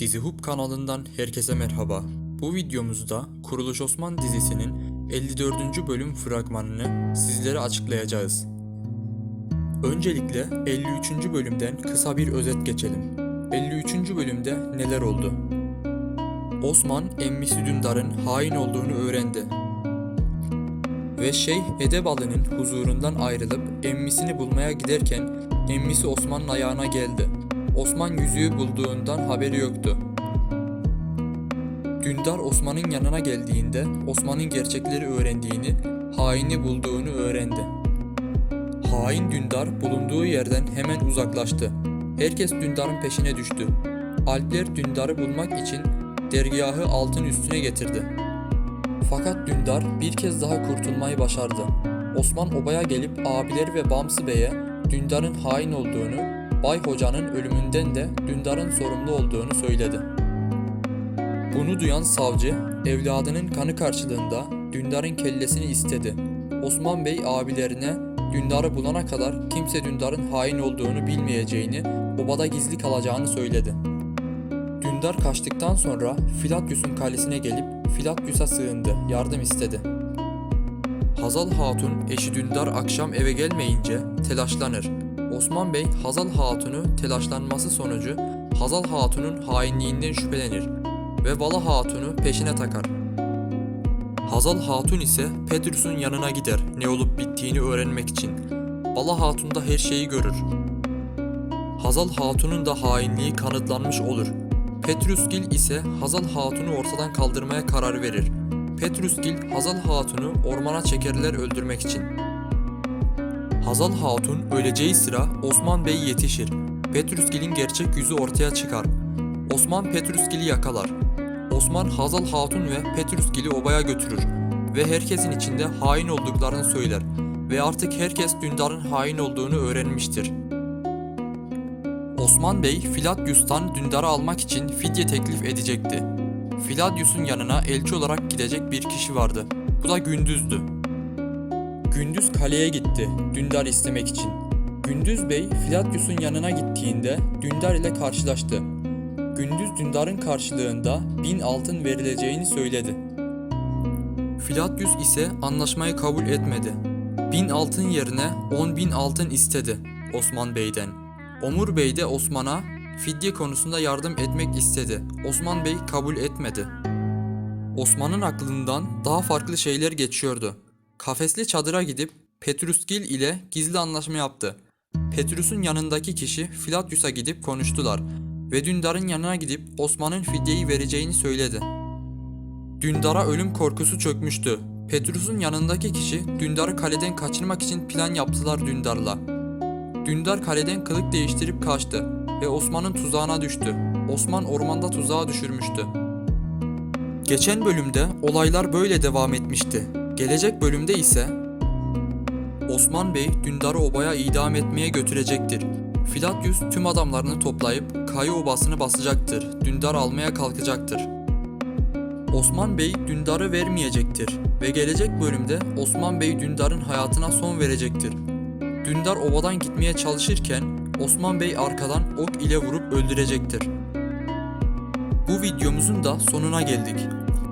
Dizi Hub kanalından herkese merhaba. Bu videomuzda Kuruluş Osman dizisinin 54. bölüm fragmanını sizlere açıklayacağız. Öncelikle 53. bölümden kısa bir özet geçelim. 53. bölümde neler oldu? Osman emmisi Dündar'ın hain olduğunu öğrendi. Ve Şeyh Edebalı'nın huzurundan ayrılıp emmisini bulmaya giderken emmisi Osman'ın ayağına geldi. Osman yüzüğü bulduğundan haberi yoktu. Dündar Osman'ın yanına geldiğinde Osman'ın gerçekleri öğrendiğini, haini bulduğunu öğrendi. Hain Dündar bulunduğu yerden hemen uzaklaştı. Herkes Dündar'ın peşine düştü. Alpler Dündar'ı bulmak için dergahı altın üstüne getirdi. Fakat Dündar bir kez daha kurtulmayı başardı. Osman obaya gelip abileri ve Bamsı Bey'e Dündar'ın hain olduğunu, Bay Hoca'nın ölümünden de Dündar'ın sorumlu olduğunu söyledi. Bunu duyan savcı, evladının kanı karşılığında Dündar'ın kellesini istedi. Osman Bey abilerine Dündar'ı bulana kadar kimse Dündar'ın hain olduğunu bilmeyeceğini, obada gizli kalacağını söyledi. Dündar kaçtıktan sonra Filatyus'un kalesine gelip Filatyus'a sığındı, yardım istedi. Hazal Hatun eşi Dündar akşam eve gelmeyince telaşlanır. Osman Bey Hazal Hatun'u telaşlanması sonucu Hazal Hatun'un hainliğinden şüphelenir ve Vala Hatun'u peşine takar. Hazal Hatun ise Petrus'un yanına gider ne olup bittiğini öğrenmek için. Vala Hatun da her şeyi görür. Hazal Hatun'un da hainliği kanıtlanmış olur. Petrusgil ise Hazal Hatun'u ortadan kaldırmaya karar verir. Petrusgil Hazal Hatun'u ormana çekerler öldürmek için. Hazal Hatun öleceği sıra Osman Bey yetişir. Petrusgil'in gerçek yüzü ortaya çıkar. Osman Petrusgil'i yakalar. Osman Hazal Hatun ve Petrusgil'i obaya götürür ve herkesin içinde hain olduklarını söyler ve artık herkes Dündar'ın hain olduğunu öğrenmiştir. Osman Bey Filadyus'tan Dündar'ı almak için fidye teklif edecekti. Filadyus'un yanına elçi olarak gidecek bir kişi vardı. Bu da Gündüz'dü. Gündüz kaleye gitti Dündar istemek için. Gündüz Bey Filadyus'un yanına gittiğinde Dündar ile karşılaştı. Gündüz Dündar'ın karşılığında bin altın verileceğini söyledi. Filadyus ise anlaşmayı kabul etmedi. Bin altın yerine on bin altın istedi Osman Bey'den. Omur Bey de Osman'a fidye konusunda yardım etmek istedi. Osman Bey kabul etmedi. Osman'ın aklından daha farklı şeyler geçiyordu. Kafesli çadıra gidip Petrusgil ile gizli anlaşma yaptı. Petrus'un yanındaki kişi Filatyus'a gidip konuştular ve Dündar'ın yanına gidip Osman'ın fidyeyi vereceğini söyledi. Dündar'a ölüm korkusu çökmüştü. Petrus'un yanındaki kişi Dündar'ı kaleden kaçırmak için plan yaptılar Dündar'la. Dündar kaleden kılık değiştirip kaçtı ve Osman'ın tuzağına düştü. Osman ormanda tuzağa düşürmüştü. Geçen bölümde olaylar böyle devam etmişti. Gelecek bölümde ise Osman Bey Dündar'ı obaya idam etmeye götürecektir. Filatyus tüm adamlarını toplayıp Kayı obasını basacaktır. Dündar almaya kalkacaktır. Osman Bey Dündar'ı vermeyecektir ve gelecek bölümde Osman Bey Dündar'ın hayatına son verecektir. Dündar obadan gitmeye çalışırken Osman Bey arkadan ok ile vurup öldürecektir. Bu videomuzun da sonuna geldik.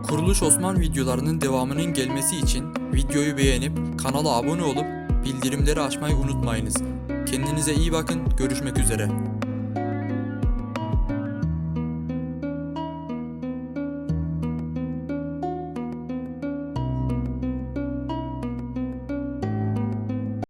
Kuruluş Osman videolarının devamının gelmesi için videoyu beğenip kanala abone olup bildirimleri açmayı unutmayınız. Kendinize iyi bakın, görüşmek üzere.